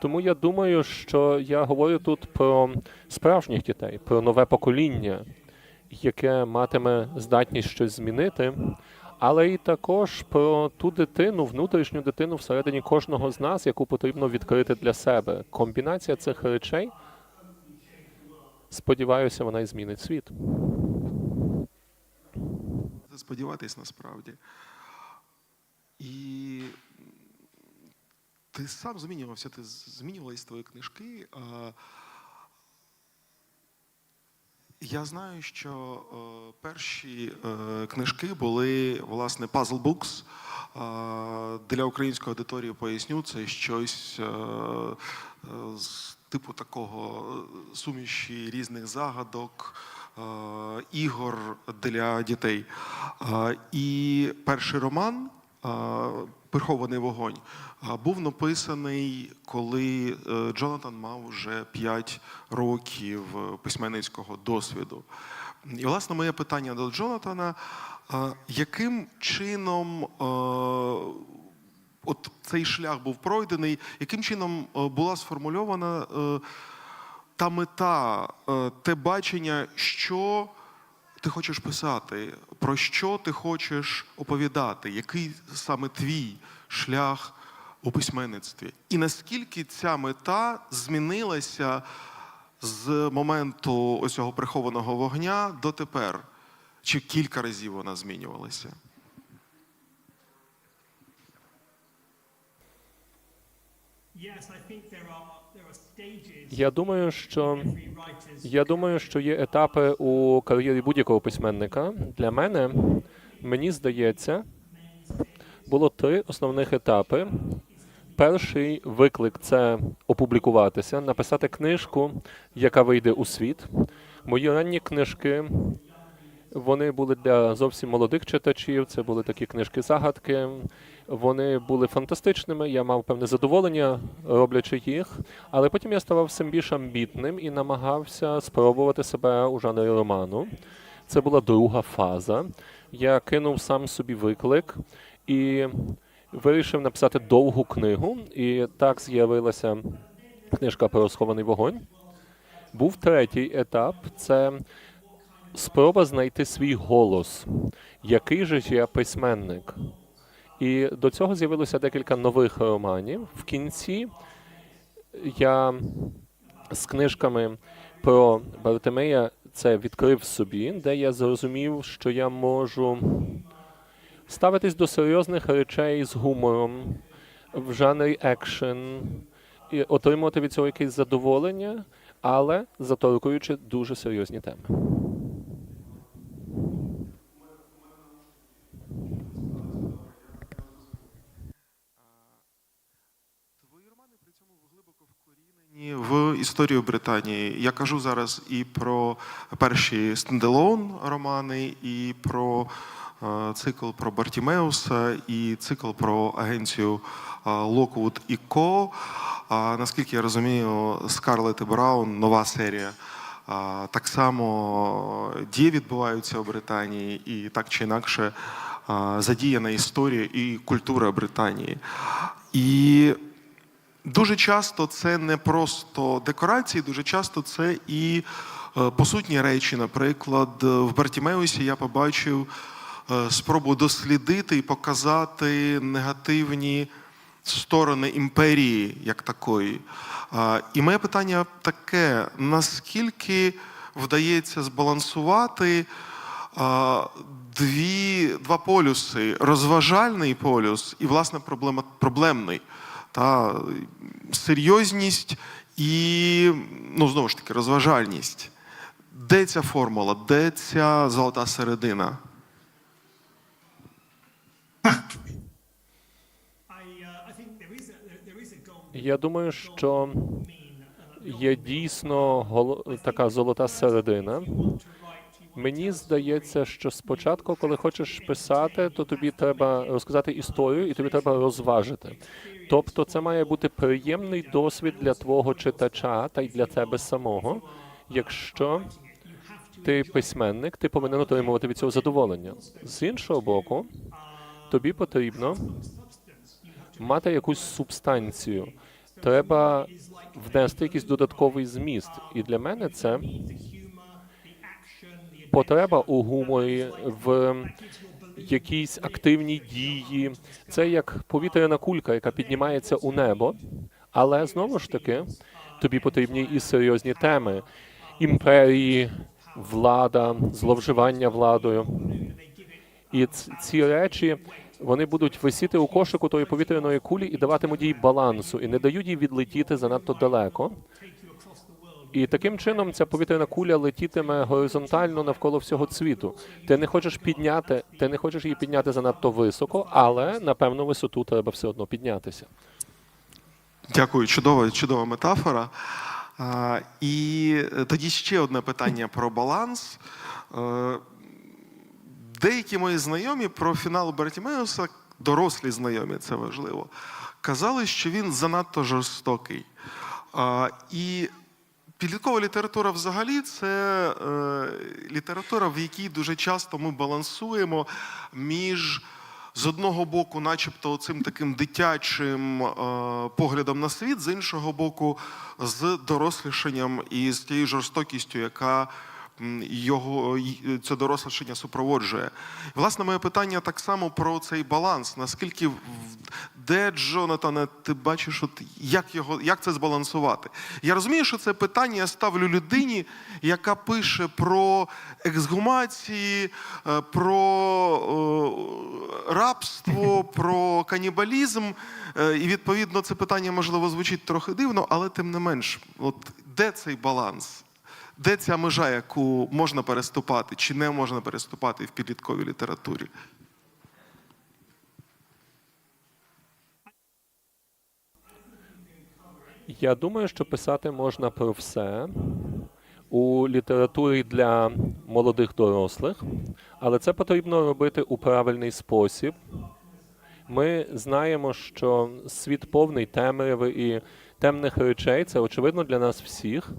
Тому я думаю, що я говорю тут про справжніх дітей, про нове покоління, яке матиме здатність щось змінити, але і також про ту дитину, внутрішню дитину всередині кожного з нас, яку потрібно відкрити для себе. Комбінація цих речей, сподіваюся, вона і змінить світ. Сподіватись насправді. І ти сам змінювався, ти змінювались твої книжки. Я знаю, що перші е, книжки були власне puzzle books. Для української аудиторії поясню, це щось е, з типу такого суміші різних загадок, е, ігор для дітей. І перший роман Прихований вогонь е, був написаний, коли е, Джонатан мав вже 5 років е, письменницького досвіду. І, власне, моє питання до Джонатана: яким чином е, от цей шлях був пройдений, яким чином була сформульована та мета, те бачення, що ти хочеш писати, про що ти хочеш оповідати, який саме твій шлях у письменництві? І наскільки ця мета змінилася з моменту ось цього прихованого вогня до тепер? Чи кілька разів вона змінювалася? Yes, I think Я думаю, що Я думаю, що є етапи у кар'єрі будь-якого письменника. Для мене, мені здається, було три основних етапи. Перший виклик це опублікуватися, написати книжку, яка вийде у світ. Мої ранні книжки вони були для зовсім молодих читачів. Це були такі книжки-загадки. Вони були фантастичними. Я мав певне задоволення, роблячи їх. Але потім я ставав все більш амбітним і намагався спробувати себе у жанрі роману. Це була друга фаза. Я кинув сам собі виклик і вирішив написати довгу книгу. І так з'явилася книжка про схований вогонь. Був третій етап це спроба знайти свій голос, який же ж я письменник. І до цього з'явилося декілька нових романів. В кінці я з книжками про Бартимея це відкрив собі, де я зрозумів, що я можу ставитись до серйозних речей з гумором в жанрі екшен і отримувати від цього якесь задоволення, але заторкуючи дуже серйозні теми. Твої романи при цьому глибоко вкорінені в історію Британії. Я кажу зараз і про перші стендалон романи, і про е, цикл про Бартімеуса, і цикл про агенцію Локвуд і Ко. Наскільки я розумію, Скарлет і Браун нова серія. Так само дії відбуваються у Британії, і так чи інакше задіяна історія і культура Британії. І Дуже часто це не просто декорації, дуже часто це і е, посутні речі. Наприклад, в Бартімеусі я побачив е, спробу дослідити і показати негативні сторони імперії як такої. І моє питання таке: наскільки вдається збалансувати дві, два полюси: розважальний полюс і, власне, проблема, проблемний та серйозність і, ну, знову ж таки, розважальність. Де ця формула, де ця золота середина? Я думаю, що є дійсно така золота середина. Мені здається, що спочатку, коли хочеш писати, то тобі треба розказати історію і тобі треба розважити. Тобто, це має бути приємний досвід для твого читача та й для тебе самого. Якщо ти письменник, ти повинен отримувати від цього задоволення. З іншого боку, тобі потрібно мати якусь субстанцію. Треба внести якийсь додатковий зміст. І для мене це потреба у гуморі, в якійсь активній дії. Це як повітряна кулька, яка піднімається у небо. Але знову ж таки, тобі потрібні і серйозні теми: імперії, влада, зловживання владою. І ці речі вони будуть висіти у кошику тої повітряної кулі і даватимуть їй балансу, і не дають їй відлетіти занадто далеко. І таким чином ця повітряна куля летітиме горизонтально навколо всього світу. Ти не хочеш підняти, ти не хочеш її підняти занадто високо, але на певну висоту треба все одно піднятися. Дякую, чудова, чудова метафора. А, і тоді ще одне питання про баланс. Е, Деякі мої знайомі про фінал Бартімеуса, дорослі знайомі, це важливо, казали, що він занадто жорстокий. А, І підліткова література взагалі це е, література, в якій дуже часто ми балансуємо між з одного боку, начебто, цим таким дитячим е, поглядом на світ, з іншого боку, з дорослішанням і з тією жорстокістю, яка його це дорослішання супроводжує. Власне, моє питання так само про цей баланс. Наскільки де Джонатане, ти бачиш, от як його як це збалансувати? Я розумію, що це питання я ставлю людині, яка пише про ексгумації, е, про е, рабство, про канібалізм. Е, І відповідно це питання можливо звучить трохи дивно, але тим не менш, от де цей баланс? Де ця межа, яку можна переступати чи не можна переступати в підлітковій літературі? Я думаю, що писати можна про все у літературі для молодих дорослих, але це потрібно робити у правильний спосіб. Ми знаємо, що світ повний темряви і темних речей це очевидно для нас всіх.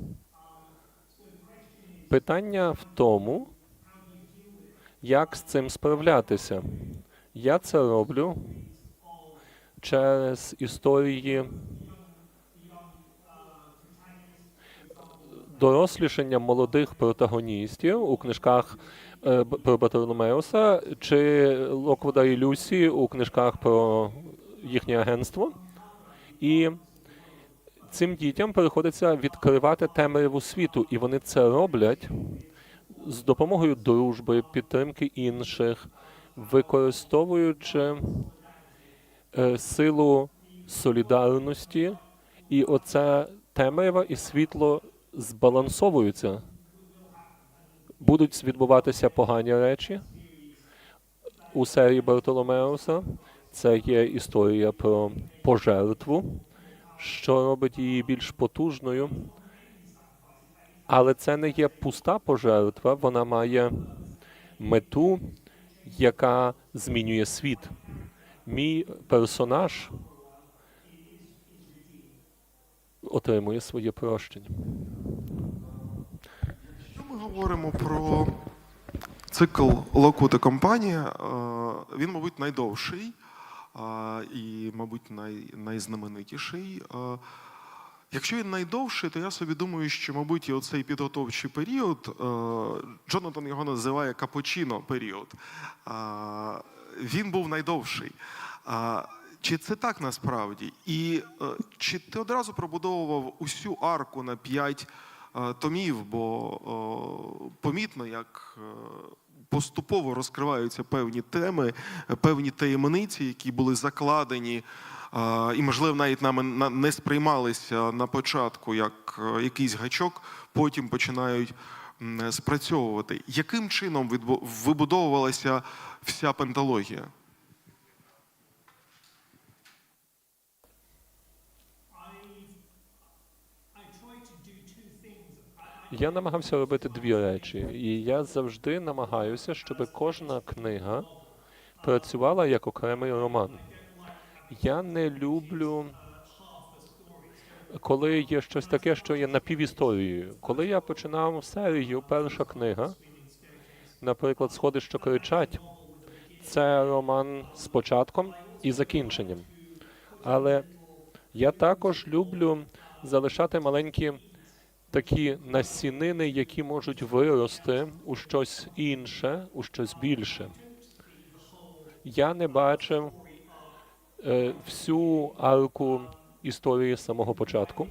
Питання в тому, як з цим справлятися. Я це роблю через історії дорослішання молодих протагоністів у книжках е, про Бартоломеуса чи Локвуда і Люсі у книжках про їхнє агентство. І цим дітям приходиться відкривати темряву світу, і вони це роблять з допомогою дружби, підтримки інших, використовуючи е, силу солідарності, і оце темрява і світло збалансовуються. Будуть відбуватися погані речі у серії Бартоломеуса. Це є історія про пожертву, що робить її більш потужною. Але це не є пуста пожертва, вона має мету, яка змінює світ. Мій персонаж отримує своє прощення. Ми говоримо про цикл і компанія, е, він, мабуть, найдовший і, мабуть, най, найзнаменитіший. Якщо він найдовший, то я собі думаю, що, мабуть, і оцей підготовчий період, Джонатан його називає капучино період. Він був найдовший. Чи це так насправді? І чи ти одразу пробудовував усю арку на п'ять томів? Бо помітно, як е, поступово розкриваються певні теми, певні таємниці, які були закладені. І, можливо, навіть нами на- не сприймалися на початку як е, якийсь гачок, потім починають спрацьовувати. Яким чином вибудовувалася вся пенталогія? I try to do two things. I, I Я намагався робити дві речі, і я завжди намагаюся, щоб кожна книга працювала як окремий роман. Я не люблю, коли є щось таке, що є напівісторією. Коли я починав серію, перша книга, наприклад, Сходи, що кричать, це роман з початком і закінченням. Але я також люблю залишати маленькі такі насінини, які можуть вирости у щось інше, у щось більше. Я не бачив е, всю арку історії з самого початку.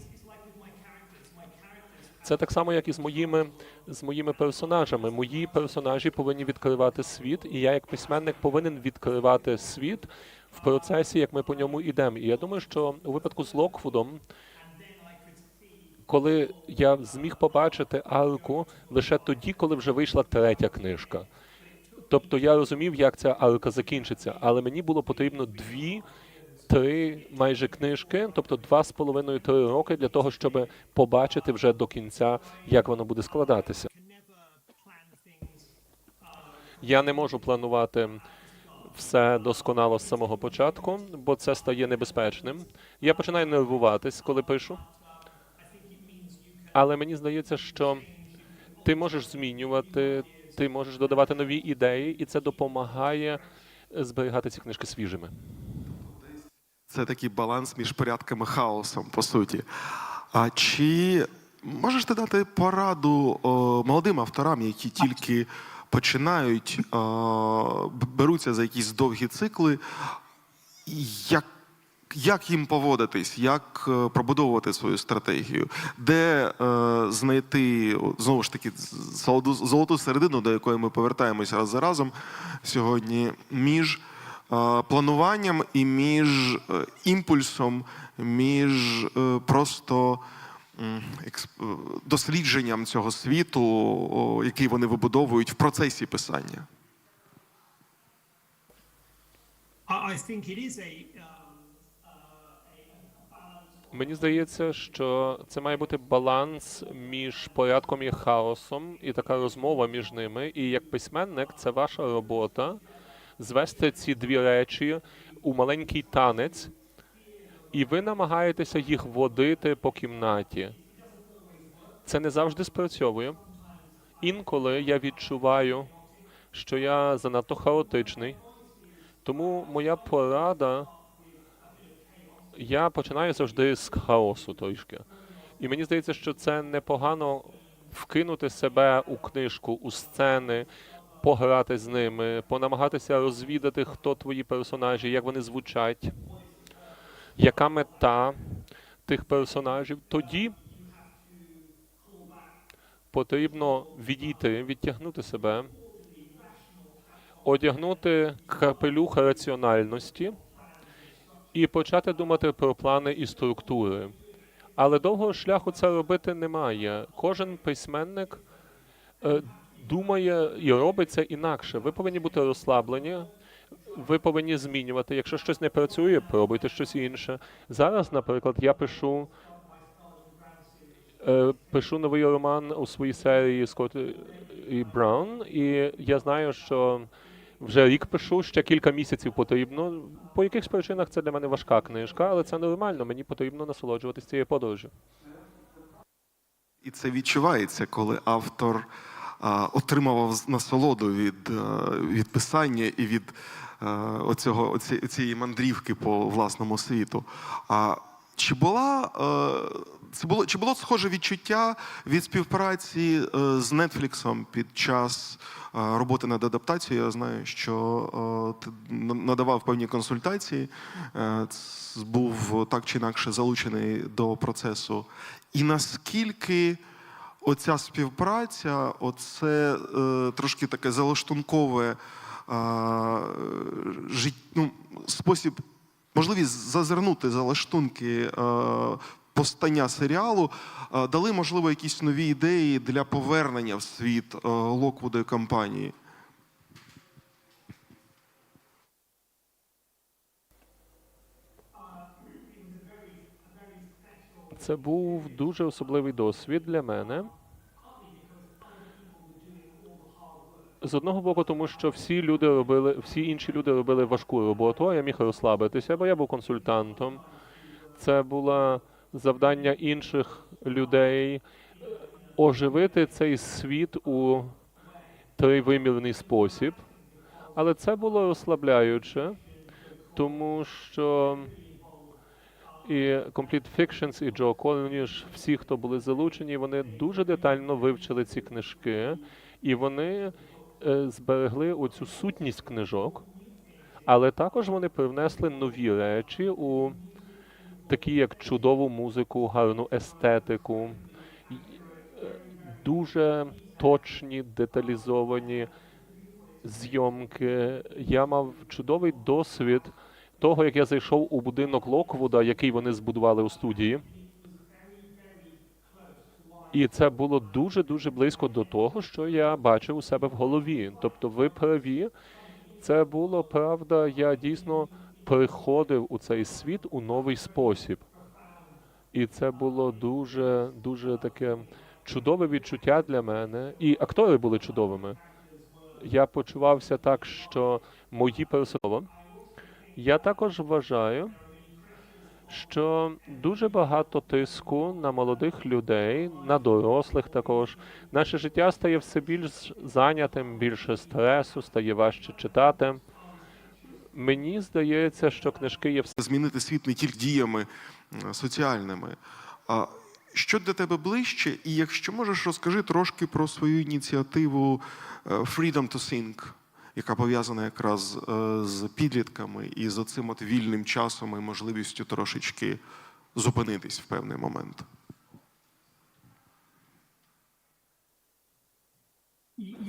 Це так само, як і з моїми, з моїми персонажами. Мої персонажі повинні відкривати світ, і я, як письменник, повинен відкривати світ в процесі, як ми по ньому йдемо. І я думаю, що у випадку з Локвудом, коли я зміг побачити арку лише тоді, коли вже вийшла третя книжка. Тобто я розумів, як ця арка закінчиться, але мені було потрібно дві, три майже книжки, тобто два з половиною три роки для того, щоб побачити вже до кінця, як воно буде складатися. Я не можу планувати все досконало з самого початку, бо це стає небезпечним. Я починаю нервуватись, коли пишу. Але мені здається, що ти можеш змінювати, ти можеш додавати нові ідеї, і це допомагає зберігати ці книжки свіжими. Це такий баланс між порядком і хаосом, по суті. А чи можеш ти дати пораду о, молодим авторам, які тільки починають, о, беруться за якісь довгі цикли, як, як їм поводитись, як е, пробудовувати свою стратегію, де е, знайти знову ж таки золоту, середину, до якої ми повертаємося раз за разом сьогодні, між е, плануванням і між е, імпульсом, між е, просто е, дослідженням цього світу, який вони вибудовують в процесі писання. Мені здається, що це має бути баланс між порядком і хаосом, і така розмова між ними. І як письменник, це ваша робота звести ці дві речі у маленький танець, і ви намагаєтеся їх водити по кімнаті. Це не завжди спрацьовує. Інколи я відчуваю, що я занадто хаотичний. Тому моя порада я починаю завжди з хаосу трішки. І мені здається, що це непогано вкинути себе у книжку, у сцени, пограти з ними, понамагатися розвідати, хто твої персонажі, як вони звучать, яка мета тих персонажів. Тоді потрібно відійти, відтягнути себе, одягнути капелюх раціональності і почати думати про плани і структури. Але довгого шляху це робити немає. Кожен письменник е, думає і робить це інакше. Ви повинні бути розслаблені, ви повинні змінювати. Якщо щось не працює, пробуйте щось інше. Зараз, наприклад, я пишу. е, Пишу новий роман у своїй серії Скотт і Браун, і я знаю, що вже рік пишу, ще кілька місяців потрібно. По якихось причинах це для мене важка книжка, але це нормально. Мені потрібно насолоджуватися цією подорожю. І це відчувається, коли автор а, отримував з- насолоду від, а, від писання і від а, оцього, оці, цієї мандрівки по власному світу. А чи була е, це було чи було схоже відчуття від співпраці е, з Нетфліксом під час е, роботи над адаптацією? Я знаю, що е, ти надавав певні консультації, е, був так чи інакше залучений до процесу. І наскільки оця співпраця, оце е, трошки таке залаштункове жит, ну, спосіб, можливість зазирнути залаштунки постання серіалу, е, дали, можливо, якісь нові ідеї для повернення в світ е, Локвуда і компанії. Це був дуже особливий досвід для мене. З одного боку, тому що всі люди робили, всі інші люди робили важку роботу, а я міг розслабитися, бо я був консультантом. Це було завдання інших людей оживити цей світ у тривимірний спосіб. Але це було розслабляюче, тому що І Complete Fictions, і Джо Колініш, всі, хто були залучені, вони дуже детально вивчили ці книжки, і вони е, зберегли оцю сутність книжок, але також вони привнесли нові речі у такі як чудову музику, гарну естетику, е, дуже точні, деталізовані зйомки. Я мав чудовий досвід того, як я зайшов у будинок Локвуда, який вони збудували у студії. І це було дуже-дуже близько до того, що я бачив у себе в голові. Тобто, ви праві, це було правда. Я дійсно приходив у цей світ у новий спосіб. І це було дуже, дуже таке чудове відчуття для мене. І актори були чудовими. Я почувався так, що мої персони. Я також вважаю, що дуже багато тиску на молодих людей, на дорослих також. Наше життя стає все більш зайнятим, більше стресу, стає важче читати. Мені здається, що книжки є змінити світ не тільки діями соціальними. А що для тебе ближче? І якщо можеш, розкажи трошки про свою ініціативу е, Freedom to Think, яка пов'язана якраз е, з підлітками і з оцим от вільним часом і можливістю трошечки зупинитись в певний момент.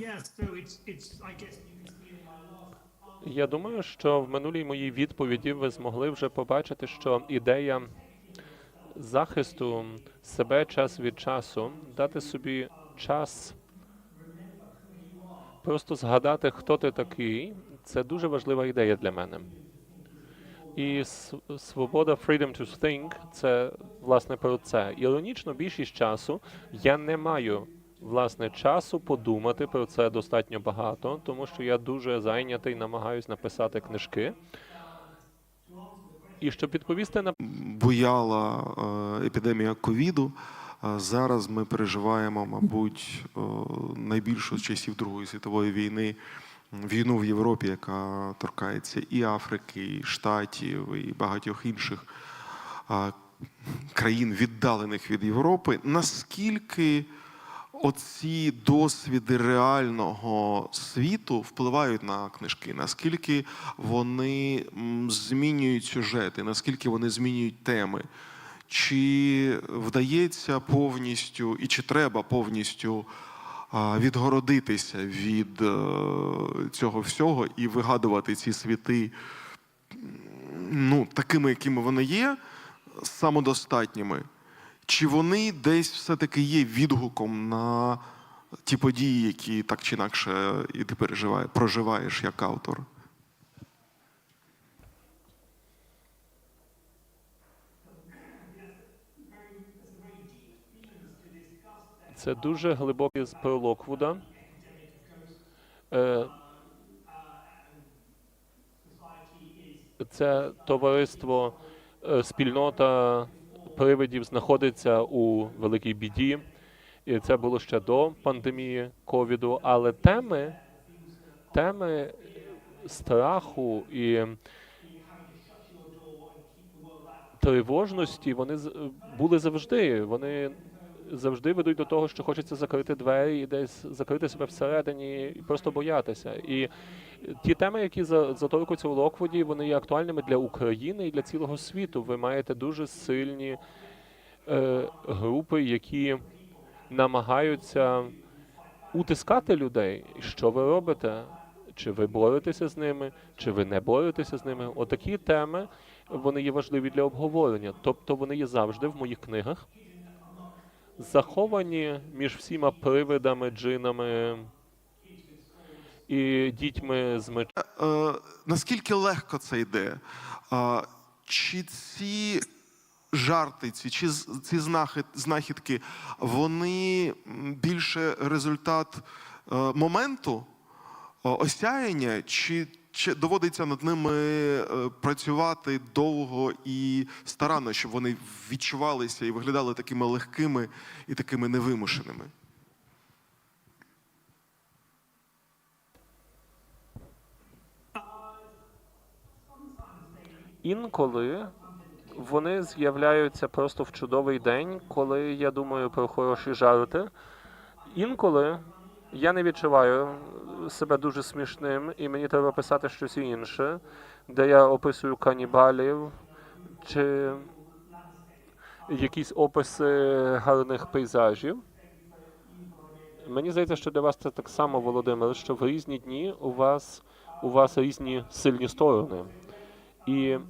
Yes, so it's, it's, I guess Я думаю, що в минулій моїй відповіді ви змогли вже побачити, що ідея захисту себе час від часу, дати собі час просто згадати, хто ти такий, це дуже важлива ідея для мене. І свобода freedom to think це власне про це. Іронічно, більшість часу я не маю власне часу подумати про це достатньо багато, тому що я дуже зайнятий, намагаюсь написати книжки. І щоб відповісти на Буяла е, епідемія ковіду. Е, Зараз ми переживаємо, мабуть, е, найбільшу з часів Другої світової війни війну в Європі, яка торкається і Африки, і Штатів, і багатьох інших країн, віддалених від Європи. Наскільки оці досвіди реального світу впливають на книжки? Наскільки вони змінюють сюжети, наскільки вони змінюють теми? Чи вдається повністю і чи треба повністю відгородитися від е, цього всього і вигадувати ці світи ну, такими, якими вони є, самодостатніми? Чи вони десь все-таки є відгуком на ті події, які так чи інакше і ти переживаєш, проживаєш як автор? Це дуже глибокий про Локвуда. Е, Це товариство, е, спільнота привидів знаходиться у великій біді. І це було ще до пандемії ковіду. Але теми, теми страху і тривожності вони були завжди. Вони завжди ведуть до того, що хочеться закрити двері і десь закрити себе всередині і просто боятися. І ті теми, які за- заторкуються у Локвуді, вони є актуальними для України і для цілого світу. Ви маєте дуже сильні е, групи, які намагаються утискати людей. Що ви робите? Чи ви боретеся з ними, чи ви не боретеся з ними? Отакі теми вони є важливі для обговорення. Тобто вони є завжди в моїх книгах, заховані між всіма привидами, джинами і дітьми з меч. Е, наскільки легко це йде? А, чи ці жарти, ці, чи ці знахідки, вони більше результат е, моменту е, осяяння, чи доводиться над ними е, працювати довго і старанно, щоб вони відчувалися і виглядали такими легкими і такими невимушеними? Інколи вони з'являються просто в чудовий день, коли я думаю про хороші жарти. Інколи я не відчуваю себе дуже смішним, і мені треба писати щось інше, де я описую канібалів чи якісь описи гарних пейзажів. Мені здається, що для вас це так само, Володимир, що в різні дні у вас, у вас різні сильні сторони. І